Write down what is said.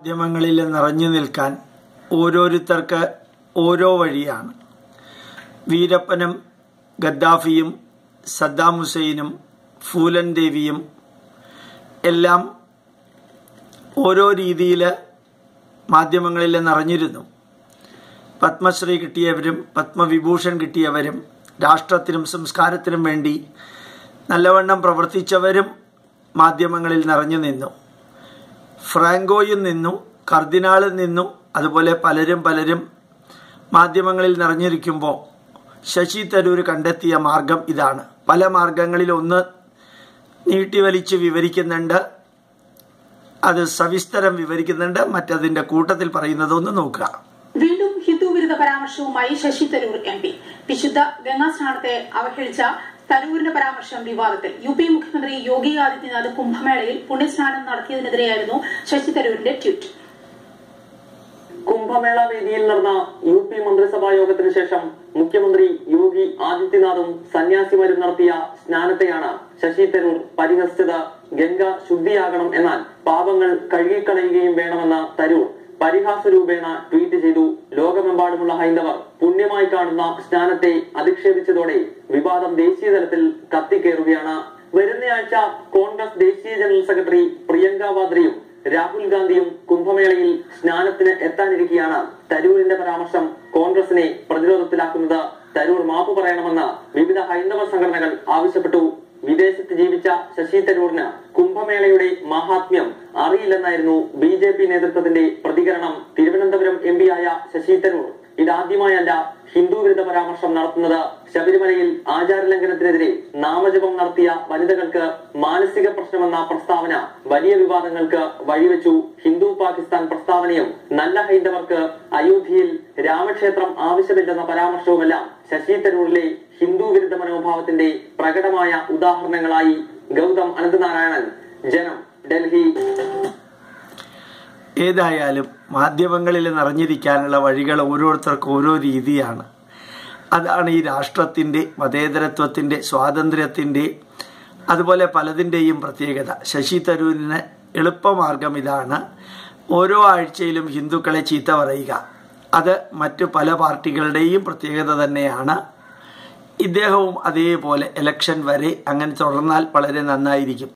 മാധ്യമങ്ങളിൽ നിറഞ്ഞു നിൽക്കാൻ ഓരോരുത്തർക്ക് ഓരോ വഴിയാണ്. വീരപ്പനും ഗദ്ദാഫിയും സദ്ദാം ഹുസൈനും ഫൂലൻ ദേവിയും എല്ലാം ഓരോ രീതിയിൽ മാധ്യമങ്ങളിൽ നിറഞ്ഞിരുന്നു. പത്മശ്രീ കിട്ടിയവരും പത്മവിഭൂഷൺ കിട്ടിയവരും രാഷ്ട്രത്തിനും സംസ്കാരത്തിനും വേണ്ടി നല്ലവണ്ണം പ്രവർത്തിച്ചവരും മാധ്യമങ്ങളിൽ നിറഞ്ഞു നിന്നു. ഫ്രാങ്കോയിൽ നിന്നും കർദിനാളിൽ നിന്നും അതുപോലെ പലരും പലരും മാധ്യമങ്ങളിൽ നിറഞ്ഞിരിക്കുമ്പോൾ ശശി തരൂർ കണ്ടെത്തിയ മാർഗം ഇതാണ്. പല മാർഗങ്ങളിൽ ഒന്ന് നീട്ടിവലിച്ച് വിവരിക്കുന്നുണ്ട് അത് സവിസ്തരം വിവരിക്കുന്നുണ്ട് മറ്റതിന്റെ കൂട്ടത്തിൽ പറയുന്നതൊന്ന് നോക്കുക. വീണ്ടും ഹിന്ദു വിരുദ്ധ പരാമർശവുമായി ശശി തരൂർ എം പി. വിശുദ്ധ ഗംഗാസ്നാനത്തെ അവഹേളിച്ച തരൂരിന്റെ പരാമർശം വിവാദത്തിൽ യു പി മുഖ്യമന്ത്രി യോഗി ആദിത്യനാഥ് കുംഭമേളയിൽ പുണ്യസ്നാനം നടത്തിയതിനെതിരെയായിരുന്നു ശശി തരൂരിന്റെ ട്വീറ്റ്. കുംഭമേള വേദിയിൽ നടന്ന യു പി മന്ത്രിസഭാ യോഗത്തിന് ശേഷം മുഖ്യമന്ത്രി യോഗി ആദിത്യനാഥും സന്യാസിമാരും നടത്തിയ സ്നാനത്തെയാണ് ശശി തരൂർ പരിഹസിച്ചത്. ഗംഗ ശുദ്ധിയാകണം എന്നാൽ പാപങ്ങൾ കഴുകിക്കളയുകയും വേണമെന്ന തരൂർ പരിഹാസ രൂപേണ ട്വീറ്റ് ചെയ്തു. ലോകമെമ്പാടുമുള്ള ഹൈന്ദവർ പുണ്യമായി കാണുന്ന സ്നാനത്തെ അധിക്ഷേപിച്ചതോടെ വിവാദം ദേശീയ തലത്തിൽ കത്തിക്കേറുകയാണ് വരുന്നയാഴ്ച കോൺഗ്രസ് ദേശീയ ജനറൽ സെക്രട്ടറി പ്രിയങ്ക വാദ്രയും രാഹുൽ ഗാന്ധിയും കുംഭമേളയിൽ സ്നാനത്തിന് എത്താനിരിക്കെയാണ് തരൂരിന്റെ പരാമർശം കോൺഗ്രസിനെ പ്രതിരോധത്തിലാക്കുന്നത്. തരൂർ മാപ്പ് പറയണമെന്ന് വിവിധ ഹൈന്ദവ സംഘടനകൾ ആവശ്യപ്പെട്ടു. വിദേശത്ത് ജീവിച്ച ശശി തരൂരിന് കുംഭമേളയുടെ മഹാത്മ്യം അറിയില്ലെന്നായിരുന്നു ബി ജെ പി നേതൃത്വത്തിന്റെ പ്രതികരണം. തിരുവനന്തപുരം എം പിയായ ശശി തരൂർ. ഇതാദ്യമായല്ല ഹിന്ദു വിരുദ്ധ പരാമർശം നടത്തുന്നത് ശബരിമലയിൽ ആചാരലംഘനത്തിനെതിരെ നാമജപം നടത്തിയ വനിതകൾക്ക് മാനസിക പ്രശ്നമെന്ന പ്രസ്താവന വലിയ വിവാദങ്ങൾക്ക് വഴിവെച്ചു. ഹിന്ദു പാകിസ്ഥാൻ പ്രസ്താവനയും നല്ല ഹൈന്ദവർക്ക് അയോധ്യയിൽ രാമക്ഷേത്രം ആവശ്യമില്ലെന്ന പരാമർശവുമെല്ലാം ശശി തരൂരിലെ ഹിന്ദു വിരുദ്ധ മനോഭാവത്തിന്റെ പ്രകടമായ ഉദാഹരണങ്ങളായി ഗൗതം അനന്തനാരായണൻ ജനം ഡൽഹി. ഏതായാലും മാധ്യമങ്ങളിൽ നിറഞ്ഞിരിക്കാനുള്ള വഴികൾ ഓരോരുത്തർക്കും ഓരോ രീതിയാണ്. അതാണ് ഈ രാഷ്ട്രത്തിന്റെ മതേതരത്വത്തിന്റെ സ്വാതന്ത്ര്യത്തിന്റെ അതുപോലെ പലതിന്റെയും പ്രത്യേകത. ശശി തരൂരിന് എളുപ്പമാർഗം ഇതാണ് ഓരോ ആഴ്ചയിലും ഹിന്ദുക്കളെ ചീത്ത പറയുക. അത് മറ്റു പല പാർട്ടികളുടെയും പ്രത്യേകത തന്നെയാണ്. ഇദ്ദേഹവും അതേപോലെ ഇലക്ഷൻ വരെ അങ്ങനെ തുടർന്നാൽ വളരെ നന്നായിരിക്കും.